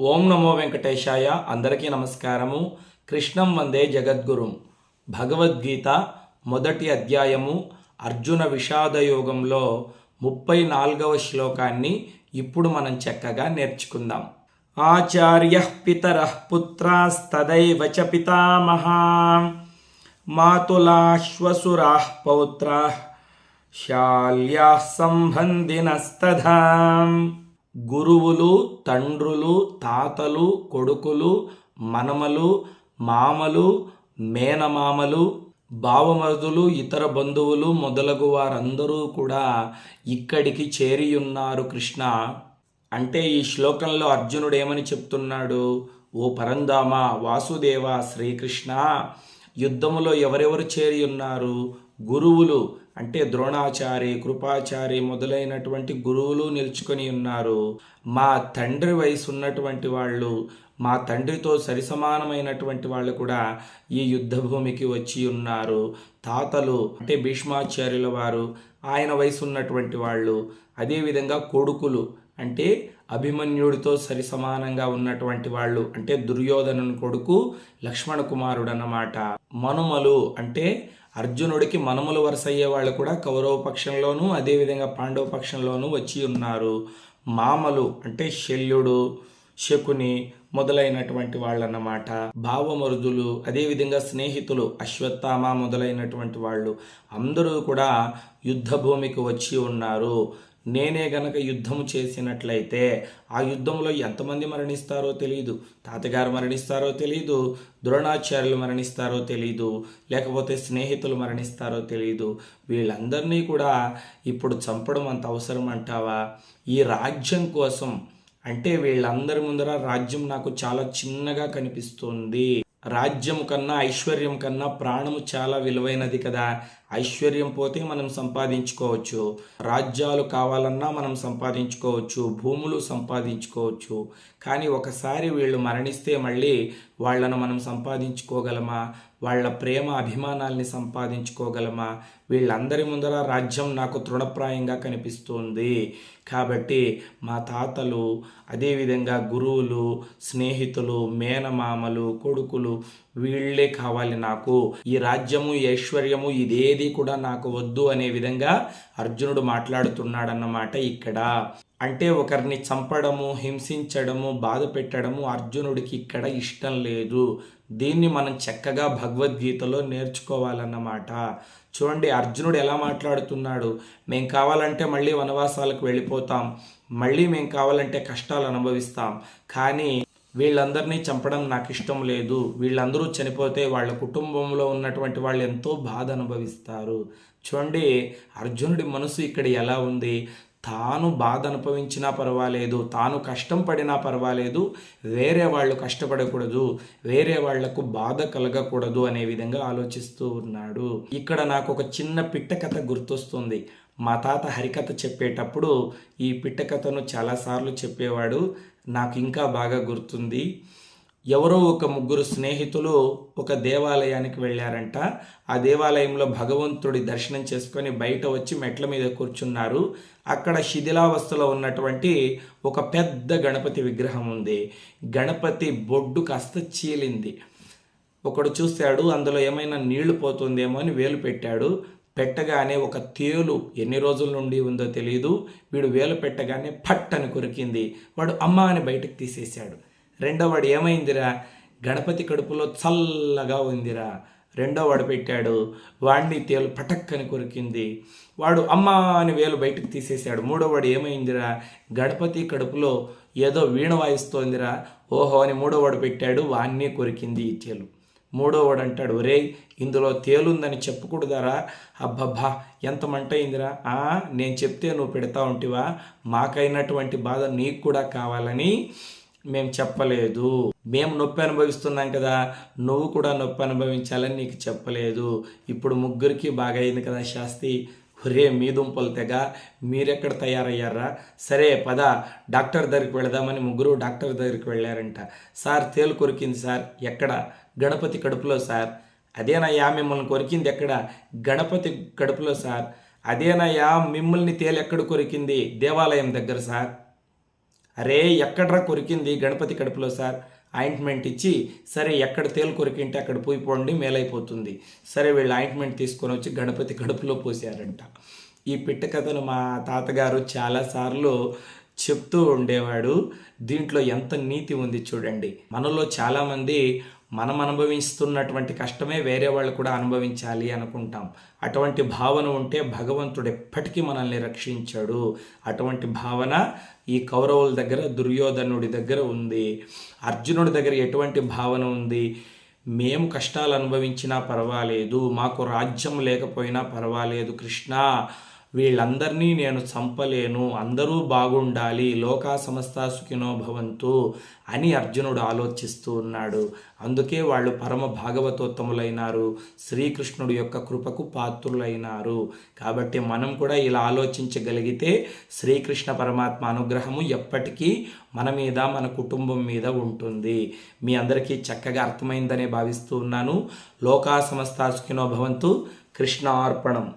ఓం నమో వెంకటేశాయ అందరికీ నమస్కారము. కృష్ణం వందే జగద్గురుం. భగవద్గీత మొదటి అధ్యాయము అర్జున విషాదయోగంలో ముప్పై నాలుగవ శ్లోకాన్ని ఇప్పుడు మనం చక్కగా నేర్చుకుందాం. ఆచార్య పితర పుత్రాస్తదైవ చ పితామహా. మాతులాశ్వసురా పౌత్ర శాల్యా సంబంధినస్తథా గురువులు తండ్రులు తాతలు కొడుకులు మనమలు మామలు మేనమామలు బావమరుదులు ఇతర బంధువులు మొదలగు వారందరూ కూడా ఇక్కడికి చేరియున్నారు కృష్ణ. అంటే ఈ శ్లోకంలో అర్జునుడు ఏమని చెప్తున్నాడు? ఓ పరందామ వాసుదేవ శ్రీకృష్ణ యుద్ధములో ఎవరెవరు చేరి ఉన్నారు గురువులు అంటే ద్రోణాచారి కృపాచారి మొదలైనటువంటి గురువులు నిల్చుకొని ఉన్నారు. మా తండ్రి వయసు ఉన్నటువంటి వాళ్ళు మా తండ్రితో సరిసమానమైనటువంటి వాళ్ళు కూడా ఈ యుద్ధ భూమికి వచ్చి ఉన్నారు. తాతలు అంటే భీష్మాచార్యుల వారు ఆయన వయసు ఉన్నటువంటి వాళ్ళు అదేవిధంగా కొడుకులు అంటే అభిమన్యుడితో సరి సమానంగా ఉన్నటువంటి వాళ్ళు అంటే దుర్యోధనుని కొడుకు లక్ష్మణ కుమారుడు అన్నమాట మనుమలు అంటే అర్జునుడికి మనములు వరుస అయ్యే వాళ్ళు కూడా కౌరవ పక్షంలోనూ అదేవిధంగా పాండవ పక్షంలోనూ వచ్చి ఉన్నారు. మామలు అంటే శల్యుడు శకుని మొదలైనటువంటి వాళ్ళన్నమాట. భావమరుదులు అదేవిధంగా స్నేహితులు అశ్వత్థామ మొదలైనటువంటి వాళ్ళు అందరూ కూడా యుద్ధ భూమికి వచ్చి ఉన్నారు. నేనే గనక యుద్ధము చేసినట్లయితే ఆ యుద్ధంలో ఎంతమంది మరణిస్తారో తెలియదు తాతగారు మరణిస్తారో తెలియదు ద్రోణాచార్యులు మరణిస్తారో తెలియదు లేకపోతే స్నేహితులు మరణిస్తారో తెలియదు వీళ్ళందరినీ కూడా ఇప్పుడు చంపడం అంత అవసరం అంటావా? ఈ రాజ్యం కోసం అంటే వీళ్ళందరి ముందర రాజ్యం నాకు చాలా చిన్నగా కనిపిస్తుంది. రాజ్యం కన్నా ఐశ్వర్యం కన్నా ప్రాణము చాలా విలువైనది కదా. ఐశ్వర్యం పోతే మనం సంపాదించుకోవచ్చు. రాజ్యాలు కావాలన్నా మనం సంపాదించుకోవచ్చు. భూములు సంపాదించుకోవచ్చు. కానీ ఒకసారి వీళ్ళు మరణిస్తే మళ్ళీ వాళ్ళను మనం సంపాదించుకోగలమా? వాళ్ళ ప్రేమ అభిమానాల్ని సంపాదించుకోగలమా? వీళ్ళందరి ముందర రాజ్యం నాకు తృణప్రాయంగా కనిపిస్తుంది. కాబట్టి మా తాతలు అదేవిధంగా గురువులు స్నేహితులు మేనమామలు కొడుకులు వీళ్ళే కావాలి నాకు. ఈ రాజ్యము ఐశ్వర్యము ఇదేది కూడా నాకు వద్దు అనే విధంగా అర్జునుడు మాట్లాడుతున్నాడన్నమాట ఇక్కడ. అంటే ఒకరిని చంపడము హింసించడము బాధ పెట్టడము అర్జునుడికి ఇక్కడ ఇష్టం లేదు. దీన్ని మనం చక్కగా భగవద్గీతలో నేర్చుకోవాలన్నమాట. చూడండి అర్జునుడు ఎలా మాట్లాడుతున్నాడు. మేం కావాలంటే మళ్ళీ వనవాసాలకు వెళ్ళిపోతాం. మళ్ళీ మేం కావాలంటే కష్టాలు అనుభవిస్తాం. కానీ వీళ్ళందరినీ చంపడం నాకు ఇష్టం లేదు. వీళ్ళందరూ చనిపోతే వాళ్ళ కుటుంబంలో ఉన్నటువంటి వాళ్ళు ఎంతో బాధ అనుభవిస్తారు. చూడండి అర్జునుడి మనసు ఇక్కడ ఎలా ఉంది? తాను బాధ అనుభవించినా పర్వాలేదు తాను కష్టం పడినా పర్వాలేదు వేరే వాళ్ళు కష్టపడకూడదు వేరే వాళ్ళకు బాధ కలగకూడదు అనే విధంగా ఆలోచిస్తూ ఉన్నాడు. ఇక్కడ నాకు ఒక చిన్న పిట్ట కథ గుర్తొస్తుంది. మా తాత హరికథ చెప్పేటప్పుడు ఈ పిట్టకథను చాలాసార్లు చెప్పేవాడు. నాకు ఇంకా బాగా గుర్తుంది. ఎవరో ఒక ముగ్గురు స్నేహితులు ఒక దేవాలయానికి వెళ్ళారంట. ఆ దేవాలయంలో భగవంతుడి దర్శనం చేసుకొని బయట వచ్చి మెట్ల మీద కూర్చున్నారు. అక్కడ శిథిలావస్థలో ఉన్నటువంటి ఒక పెద్ద గణపతి విగ్రహం ఉంది. గణపతి బొడ్డు కాస్త చీలింది. ఒకడు చూశాడు అందులో ఏమైనా నీళ్ళు పోతుందేమో అని వేలు పెట్టాడు. పెట్టగానే ఒక తేలు ఎన్ని రోజుల నుండి ఉందో తెలియదు వీడు వేలు పెట్టగానే పట్ అని కొరికింది. వాడు అమ్మ అని బయటకు తీసేశాడు. రెండోవాడు ఏమైందిరా? గణపతి కడుపులో చల్లగా ఉందిరా. రెండో వాడు పెట్టాడు. వాడిని తేలు పటక్కని కొరికింది. వాడు అమ్మ అని వేలు బయటకు తీసేశాడు. మూడోవాడు ఏమైందిరా? గణపతి కడుపులో ఏదో వీణ వాయిస్తోందిరా. ఓహో అని మూడోవాడు పెట్టాడు. వాణ్ణి కొరికింది ఈ తేలు. మూడో వాడు అంటాడు ఒరే ఇందులో తేలుందని చెప్పకూడదారా? అబ్బబ్బా ఎంత మంట అయిందిరా? ఆ నేను చెప్తే నువ్వు పెడతా ఉంటివా? మాకైనటువంటి బాధ నీకు కూడా కావాలని మేము చెప్పలేదు. మేము నొప్పి అనుభవిస్తున్నాం కదా నువ్వు కూడా నొప్పి అనుభవించాలని నీకు చెప్పలేదు. ఇప్పుడు ముగ్గురికి బాగా అయింది కదా శాస్తి. ఒరే మీ దుంపలు తెగ మీరెక్కడ తయారయ్యారా? సరే పద డాక్టర్ దగ్గరికి వెళదామని ముగ్గురు డాక్టర్ దగ్గరికి వెళ్ళారంట. సార్ తేలు కొరికింది సార్. ఎక్కడ? గణపతి కడుపులో సార్. అదేనయ్యా మిమ్మల్ని కొరికింది ఎక్కడ? గణపతి కడుపులో సార్. అదేనయ్యా మిమ్మల్ని తేలు ఎక్కడ కొరికింది? దేవాలయం దగ్గర సార్. అరే ఎక్కడ్రా కొరికింది గణపతి కడుపులో సార్? ఆయింట్మెంట్ ఇచ్చి సరే ఎక్కడ తేలు కొరికింటే అక్కడ పోయి పోండి మేలైపోతుంది. సరే వీళ్ళు ఆయింట్మెంట్ తీసుకొని వచ్చి గణపతి కడుపులో పోసారంట. ఈ పిట్ట కథను మా తాతగారు చాలాసార్లు చెప్తూ ఉండేవాడు. దీంట్లో ఎంత నీతి ఉంది చూడండి. మనలో చాలామంది మనం అనుభవిస్తున్నటువంటి కష్టమే వేరే వాళ్ళు కూడా అనుభవించాలి అనుకుంటాం. అటువంటి భావన ఉంటే భగవంతుడు ఎప్పటికీ మనల్ని రక్షించాడు. అటువంటి భావన ఈ కౌరవుల దగ్గర దుర్యోధనుడి దగ్గర ఉంది. అర్జునుడి దగ్గర ఎటువంటి భావన ఉంది? మేము కష్టాలు అనుభవించినా పర్వాలేదు. మాకు రాజ్యం లేకపోయినా పర్వాలేదు కృష్ణ. వీళ్ళందరినీ నేను చంపలేను అందరూ బాగుండాలి లోకా సమస్త సుఖినో భవంతు అని అర్జునుడు ఆలోచిస్తూ ఉన్నాడు. అందుకే వాళ్ళు పరమ భాగవతోత్తములైనారు శ్రీకృష్ణుడు యొక్క కృపకు పాత్రులైనారు. కాబట్టి మనం కూడా ఇలా ఆలోచించగలిగితే శ్రీకృష్ణ పరమాత్మ అనుగ్రహము ఎప్పటికీ మన మీద మన కుటుంబం మీద ఉంటుంది. మీ అందరికీ చక్కగా అర్థమైందనే భావిస్తూ ఉన్నాను. లోకా సమస్త సుఖినో భవంతు కృష్ణ అర్పణం.